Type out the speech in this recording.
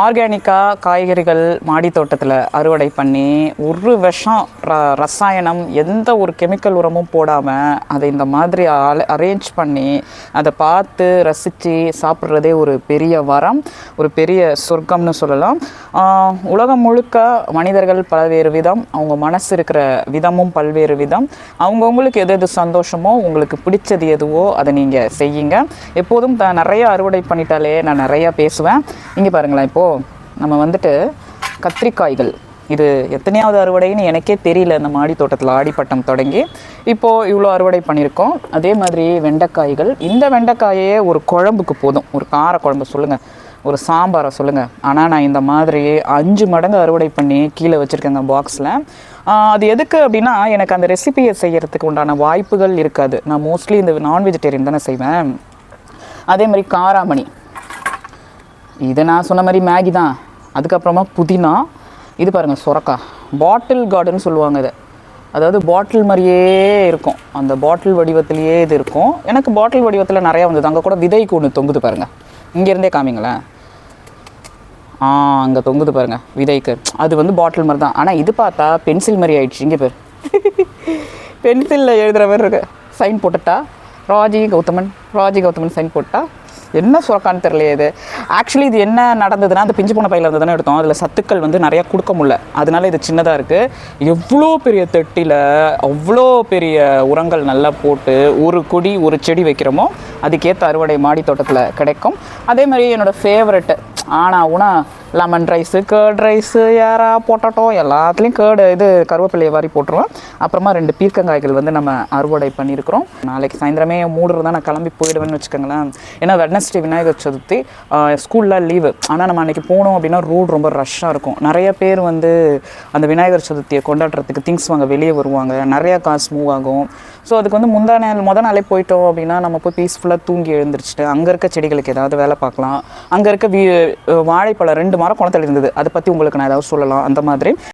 ஆர்கானிக்காக காய்கறிகள் மாடி தோட்டத்தில் அறுவடை பண்ணி ஒரு விஷம் ர ரசாயனம் எந்த ஒரு கெமிக்கல் உரமும் போடாமல் அதை இந்த மாதிரி அரேஞ்ச் பண்ணி அதை பார்த்து ரசித்து சாப்பிட்றதே ஒரு பெரிய வரம் ஒரு பெரிய சொர்க்கம்னு சொல்லலாம். உலகம் முழுக்க மனிதர்கள் பல்வேறு விதம் அவங்க மனசு இருக்கிற விதமும் பல்வேறு விதம். அவங்கவுங்களுக்கு எது எது சந்தோஷமோ உங்களுக்கு பிடிச்சது எதுவோ அதை நீங்கள் செய்யுங்க. எப்போதும் த நிறைய அறுவடை பண்ணிட்டாலே நான் நிறையா பேசுவேன். இங்கே பாருங்களேன் இப்போது நம்ம வந்துட்டு கத்திரிக்காய்கள். இது எத்தனையாவது அறுவடைன்னு எனக்கே தெரியல இந்த மாடி தோட்டத்தில் ஆடிப்பட்டம் தொடங்கி. இப்போது இவ்வளோ அறுவடை பண்ணியிருக்கோம் அதே மாதிரி வெண்டைக்காய்கள். இந்த வெண்டைக்காயே ஒரு குழம்புக்கு போதும். ஒரு கார குழம்பு சொல்லுங்கள் ஒரு சாம்பாரை சொல்லுங்கள் ஆனால் நான் இந்த மாதிரி அஞ்சு மடங்கு அறுவடை பண்ணி கீழே வச்சுருக்கேங்க பாக்ஸில். அது எதுக்கு அப்படின்னா எனக்கு அந்த ரெசிபியை செய்கிறதுக்கு உண்டான வாய்ப்புகள் இருக்காது. நான் மோஸ்ட்லி இந்த நான் வெஜிடேரியன் தானே செய்வேன். அதே மாதிரி காராமணி. இது நான் சொன்ன மாதிரி மேகி தான். அதுக்கப்புறமா புதினா. இது பாருங்கள் சுரக்கா. பாட்டில் கார்டன் சொல்லுவாங்க இதை. அதாவது பாட்டில் மாதிரியே இருக்கும். அந்த பாட்டில் வடிவத்திலேயே இது இருக்கும். எனக்கு பாட்டில் வடிவத்தில் நிறையா வந்தது. அங்கே கூட விதைக்கு ஒன்று தொங்குது பாருங்கள் இங்கேருந்தே காமிங்களேன். ஆ அங்கே தொங்குது பாருங்கள் விதைக்கு. அது வந்து பாட்டில் மாதிரி தான். ஆனால் இது பார்த்தா பென்சில் மாதிரி ஆயிடுச்சு. இங்கே பேர். பென்சிலில் எழுதுகிற மாதிரி இருக்கு. சைன் போட்டுட்டா. ராஜி கௌதமன். ராஜி கௌதமன் சைன் போட்டால் என்ன சுரக்கான்னு தெரியலையே இது. ஆக்சுவலி இது என்ன நடந்ததுன்னா அந்த பிஞ்சு போன பையில் இருந்து தானே எடுத்தோம். அதில் சத்துக்கள் வந்து நிறையா கொடுக்க முடியல. அதனால இது சின்னதாக இருக்குது எவ்வளோ பெரிய தொட்டியில் அவ்வளோ பெரிய உரங்கள் நல்லா போட்டு ஒரு கொடி ஒரு செடி வைக்கிறோமோ அதுக்கேற்ற அறுவடை மாடி தோட்டத்தில் கிடைக்கும். அதே மாதிரி என்னோடய ஃபேவரெட்டு ஆனால் உனா லெமன் ரைஸு கேர்ட் ரைஸு யாரா பொட்டட்டோ எல்லாத்துலேயும் கேர்டு இது கருவேப்பிலையை வாரி போட்டுருவேன் அப்புறமா ரெண்டு பீர்க்கங்காய்கள் வந்து நம்ம அறுவடை பண்ணியிருக்கிறோம். நாளைக்கு சாயந்தரமே மூடுறதா நான் கிளம்பி போயிடுவேன்னு வச்சுக்கோங்களேன். ஏன்னா வெட்னஸ்டே விநாயகர் சதுர்த்தி ஸ்கூலில் லீவு ஆனால் நம்ம அன்றைக்கி போனோம் அப்படின்னா ரோடு ரொம்ப ரஷ்ஷாக இருக்கும். நிறைய பேர் வந்து அந்த விநாயகர் சதுர்த்தியை கொண்டாடுறதுக்கு திங்ஸ் வாங்க வெளியே வருவாங்க. நிறையா காசு மூவ் ஆகும். ஸோ அதுக்கு வந்து முந்தா நாள் முத நாளே போயிட்டோம் அப்படின்னா நம்ம போய் பீஸ்ஃபுல்லாக தூங்கி எழுந்திரிச்சிட்டு அங்கே இருக்க செடிகளுக்கு ஏதாவது வேலை பார்க்கலாம். அங்கே இருக்க வீ வாழைப்பழம் ரெண்டு மரம் குளத்தில் இருந்தது. அதை பற்றி உங்களுக்கு நான் ஏதாவது சொல்லலாம். அந்த மாதிரி.